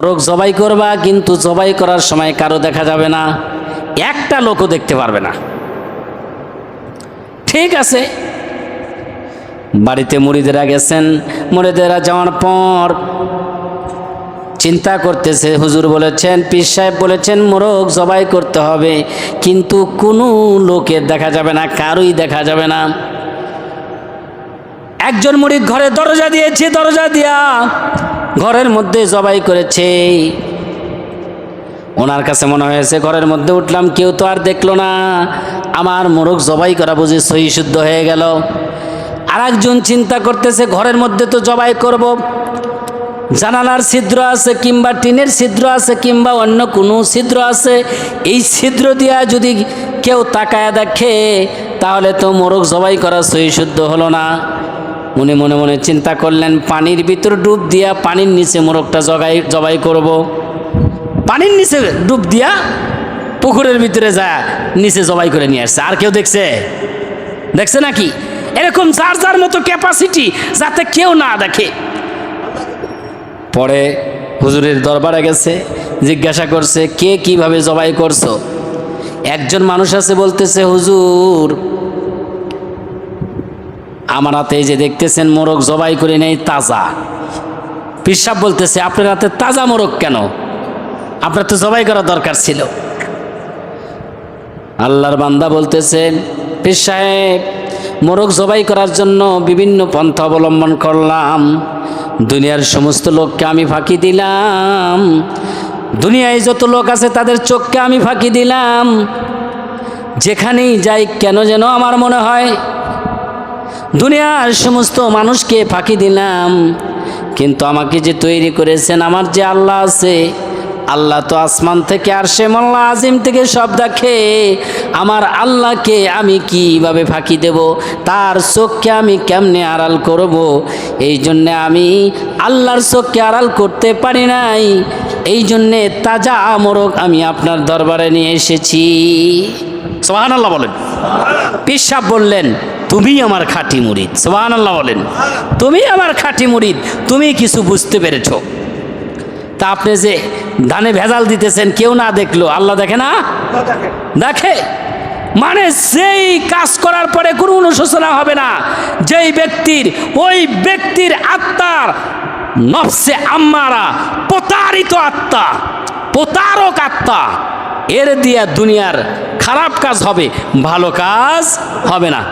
রোগ জবাই করবা, কিন্তু জবাই করার সময় কারও দেখা যাবে না, একটা লোকও দেখতে পারবে না। ঠিক আছে। বাড়িতে মুড়িদেরা গেছেন, মুড়িদেরা যাওয়ার পর চিন্তা করতেছে, হুজুর বলেছেন, পীর সাহেব বলেছেন, মোরগ জবাই করতে হবে, কিন্তু কোনো লোকের দেখা যাবে না, কারোই দেখা যাবে না। একজন মুড়ি ঘরে দরজা দিয়েছে, দরজা দিয়া ঘরের মধ্যে জবাই করেছে। ওনার কাছে মনে হয়েছে, ঘরের মধ্যে উঠলাম, কেউ তো আর দেখল না। আমার মোরগ জবাই করা বুঝি সহি শুদ্ধ হয়ে গেল। আর একজন চিন্তা করতেছে, ঘরের মধ্যে তো জবাই করব। জানালার ছিদ্র আছে কিংবা টিনের ছিদ্র আছে কিংবা অন্য কোনো ছিদ্র আছে, এই ছিদ্র দিয়া যদি কেউ তাকায়া দেখে, তাহলে তো মোরগ জবাই করা সহি শুদ্ধ হলো না। উনি মনে মনে চিন্তা করলেন, পানির ভিতর ডুব দিয়া পানির নিচে মোরগটা জগাই, জবাই করব। পানির নিচে ডুব দিয়া পুকুরের ভিতরে যা নিচে জবাই করে নিয়ে আসছে। আর কেউ দেখছে? দেখছে নাকি? এরকম যার যার মতো ক্যাপাসিটি যাতে কেউ না দেখে। পরে হুজুরের দরবারে গেছে, জিজ্ঞাসা করছে, কে কীভাবে জবাই করছ? একজন মানুষ আছে বলতেছে, হুজুর আমার হাতে যে দেখতেছেন মোরগ জবাই করে নেই তাজা। পিসাব বলতেছে, আপনার হাতে তাজা মোরগ কেন? আপনার তো জবাই করা দরকার ছিল। আল্লাহর বান্দা বলতেছেন, পীর সাহেব, মোরগ জবাই করার জন্য বিভিন্ন পন্থা অবলম্বন করলাম। দুনিয়ার সমস্ত লোককে আমি ফাঁকি দিলাম। দুনিয়ায় যত লোক আছে তাদের চোখকে আমি ফাঁকি দিলাম। যেখানেই যাই কেন যেন আমার মনে হয় দুনিয়ার সমস্ত মানুষকে ফাঁকি দিলাম। কিন্তু আমাকে যে তৈরি করেছেন আমার যে আল্লাহ আছে আল্লাহ তো আসমান থেকে আর সে মোল্লা আজিম থেকে সব দেখে। আমার আল্লাহকে আমি কীভাবে ফাঁকি দেব? তার চোখকে আমি কেমনে আড়াল করব? এই জন্যে আমি আল্লাহর চোখকে আড়াল করতে পারি নাই। এই জন্যে তাজা আমরক আমি আপনার দরবারে নিয়ে এসেছি। সোহান আল্লাহ বলেন। পিসাব বললেন তুমি আমার খাঁটি মুরিদ সোহান আল্লাহ বলেন। তুমি আমার খাঁটি মুরিদ তুমি কিছু বুঝতে পেরেছ। তা আপনি যে ধানে ভেজাল দিতেছেন, কেউ না দেখল, আল্লাহ দেখে না? দেখে। মানে সেই কাজ করার পরে কোনো অনুশোচনা হবে না, যেই ব্যক্তির, ওই ব্যক্তির আত্মার নফসে আম্মারা প্রতারিত আত্মা, প্রতারক আত্মা, এর দিয়া দুনিয়ার খারাপ কাজ হবে, ভালো কাজ হবে না।